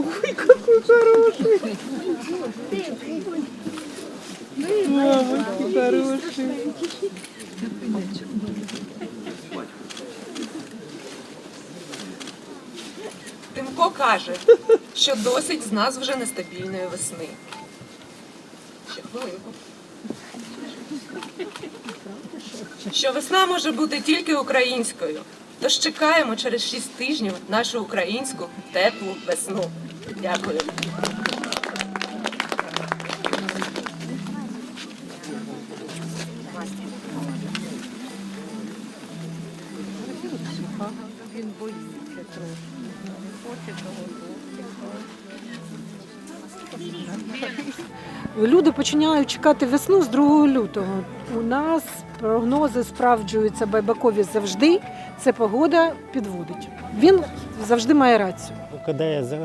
Ой, какой хороший. Мамочки хороший. Тимко каже, що досить з нас вже нестабільної весни. Ще хвилинку. Що весна може бути тільки українською. Тож чекаємо через шість тижнів нашу українську теплу весну. Дякую. Люди починають чекати весну з 2 лютого. У нас прогнози справджуються байбакові завжди Це погода підводить. Він завжди має рацію. Когда я за-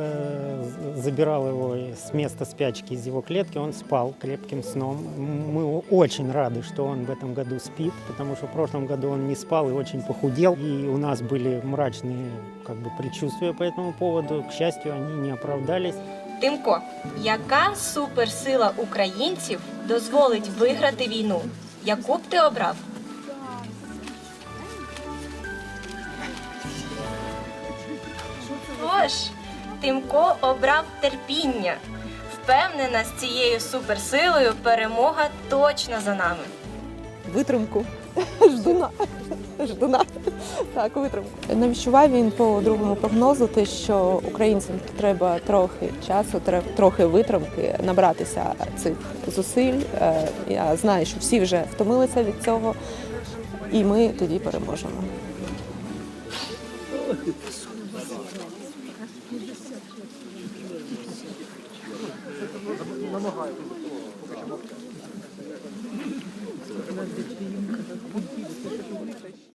забирал его с места спячки из его клетки, он спал крепким сном. М- Мы очень рады, что он в этом году спит, потому что в прошлом году он не спал и очень похудел. И у нас были мрачные как бы, предчувствия по этому поводу. К счастью, они не оправдались. Тимко, яка суперсила українців дозволить виграти війну? Яку б ти обрав? Тож, Тимко обрав терпіння. Впевнена, з цією суперсилою перемога точно за нами. витримку. Ждуна. Ждуна. Так, витримку. Не відчуває він по другому прогнозу, те, що українцям треба трохи часу, трохи витримки, набратися цих зусиль. Е, Я знаю, що всі вже втомилися від цього, і ми тоді переможемо. Намагаю.